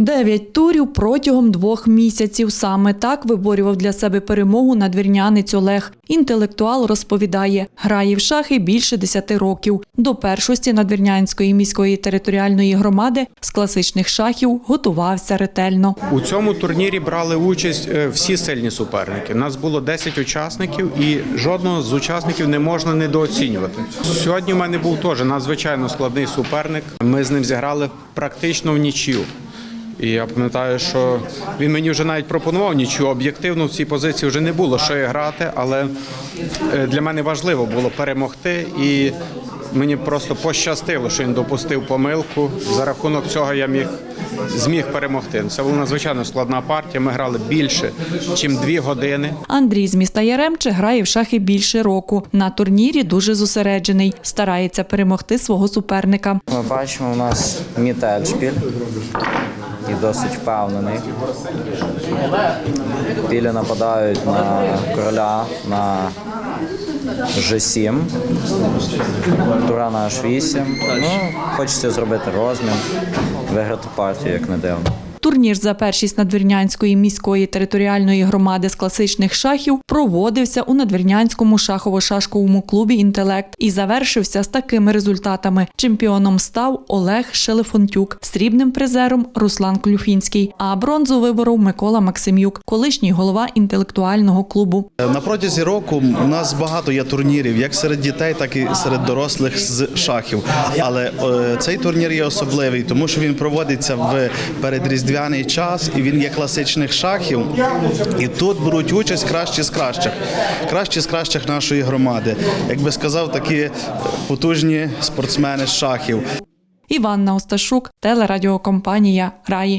Дев'ять турів протягом двох місяців. Саме так виборював для себе перемогу надвірнянець Олег. Інтелектуал розповідає, грає в шахи більше десяти років. До першості надвірнянської міської територіальної громади з класичних шахів готувався ретельно. У цьому турнірі брали участь е, всі сильні суперники. Нас було 10 учасників, і жодного з учасників не можна недооцінювати. Сьогодні в мене був теж надзвичайно складний суперник. Ми з ним зіграли практично в нічю. І я пам'ятаю, що він мені вже навіть пропонував нічого. Об'єктивно в цій позиції вже не було що і грати, але е, для мене важливо було перемогти і. Мені просто пощастило, що він допустив помилку. За рахунок цього я міг зміг перемогти. Це була надзвичайно складна партія. Ми грали більше, ніж дві години. Андрій з міста Яремче грає в шахи більше року. На турнірі дуже зосереджений, старається перемогти свого суперника. Ми бачимо, у нас мітельшпіль і досить впевнений. Білі нападають на короля на G7, тура на H8. Ну, хочеться зробити розмін, виграти партію, як не дивно. Турнір за першість надвірнянської міської територіальної громади з класичних шахів проводився у надвірнянському шахово-шашковому клубі Інтелект і завершився з такими результатами. Чемпіоном став Олег Шелефонтюк, срібним призером Руслан Клюфінський, а бронзу виборов Микола Максимюк, колишній голова інтелектуального клубу. На протязі року у нас багато є турнірів, як серед дітей, так і серед дорослих з шахів. Але е, цей турнір є особливий, тому що він проводиться в передріздвяний час, і він є класичних шахів. І тут беруть участь кращі з кращих, кращі з кращих нашої громади. Як би сказав, такі потужні спортсмени з шахів. Іванна Осташук, телерадіокомпанія Раї.